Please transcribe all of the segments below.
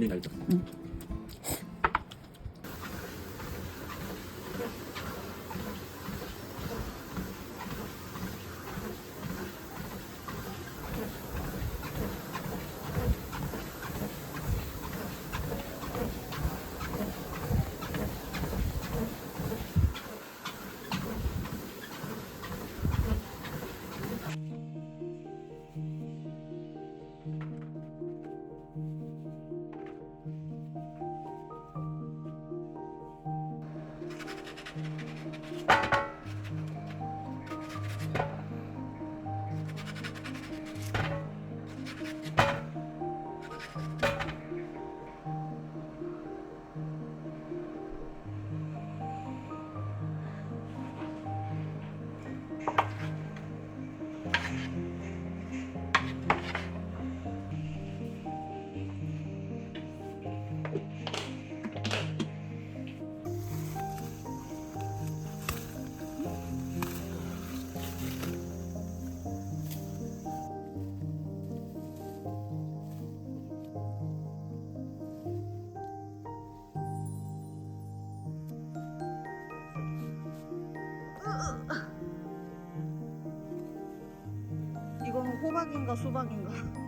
になりま。うん 박인가 수박인가?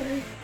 해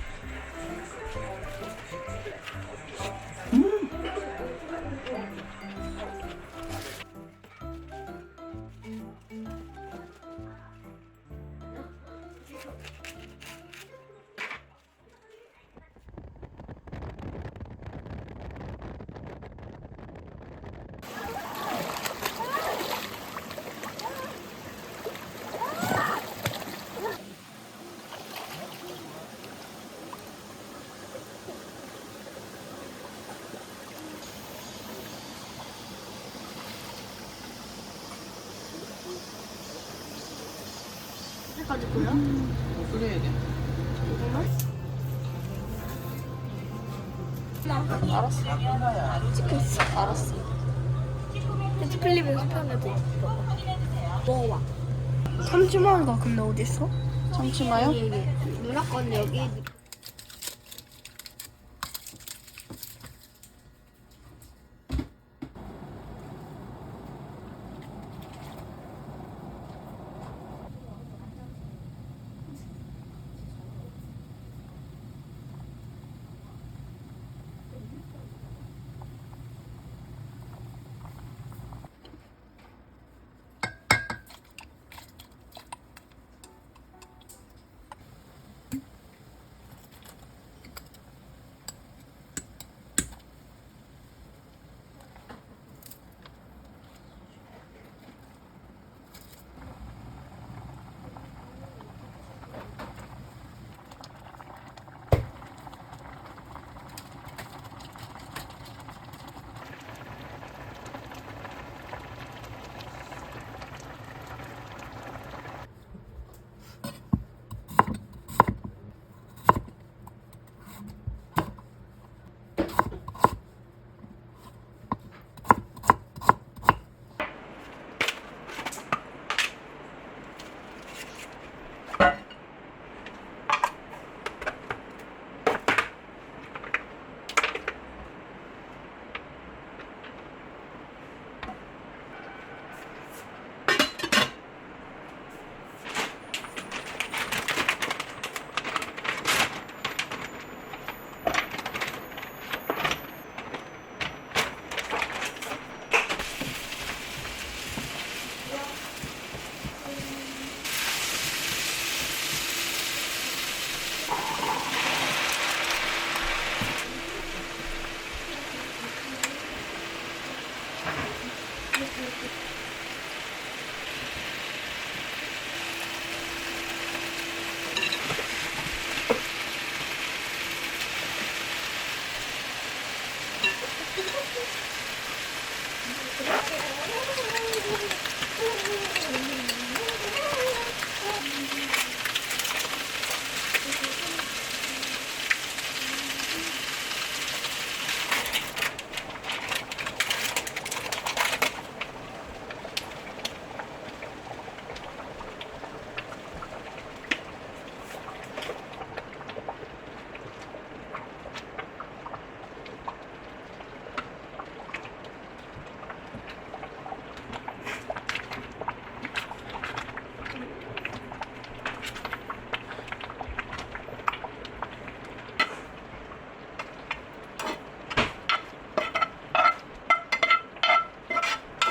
가지고요. 끓여야 돼. 알았어. 찍고 있어. 알았어. 핸드클립 연습하면 돼. 먹어봐. 참치마요가 근데 어디 있어? 참치마요? 여기 여기. 누나 건 여기.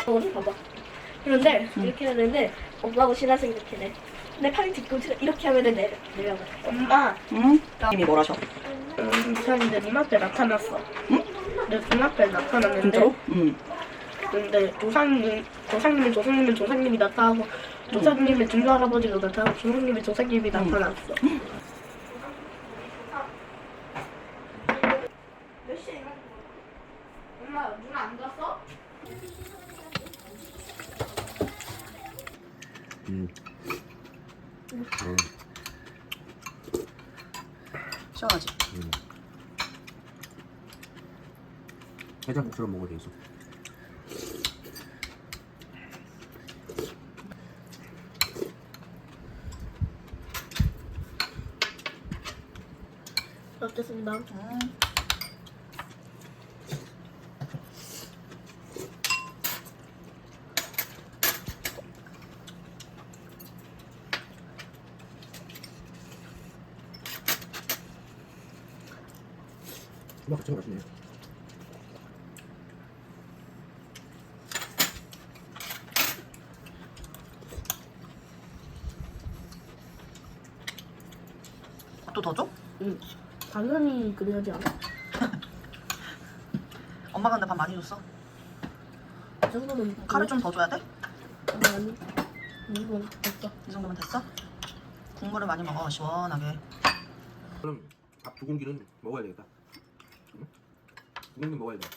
어, 봐봐. 그런데 이렇게 하는데 엄마하고 신하생 이렇게 돼. 내 팔이 뒷꿈 이렇게 하면은 내려 내려가. 엄마. 응? 님이 뭐라셔? 음, 이상인데 눈앞에 나타났어. 응? 내 눈앞에 나타났는데. 진짜로? 응. 근데 조상님, 조상님은 조상님은 조상님이 나타나고 조상님의 증조 할아버지가 나타나고 조상님의 조상님이 나타났어. 몇 시에 일어난 거야? 엄마 누나 안 잤어? 음. 음. 시원하지? 음. 해장국처럼 먹어야 돼 있어. 먹겠습니다. 응. 수박 자체가 맛있네. 또더 줘? 응. 당연히 그래야지 않아? 엄마가 근데 밥 많이 줬어. 이 정도면 카레 좀 더 줘야 돼? 아니 아니. 이거 됐어. 이 정도면 됐어? 국물을 많이 먹어 시원하게. 그럼 밥 두 공기는 먹어야 되겠다. 공기 먹어야 돼.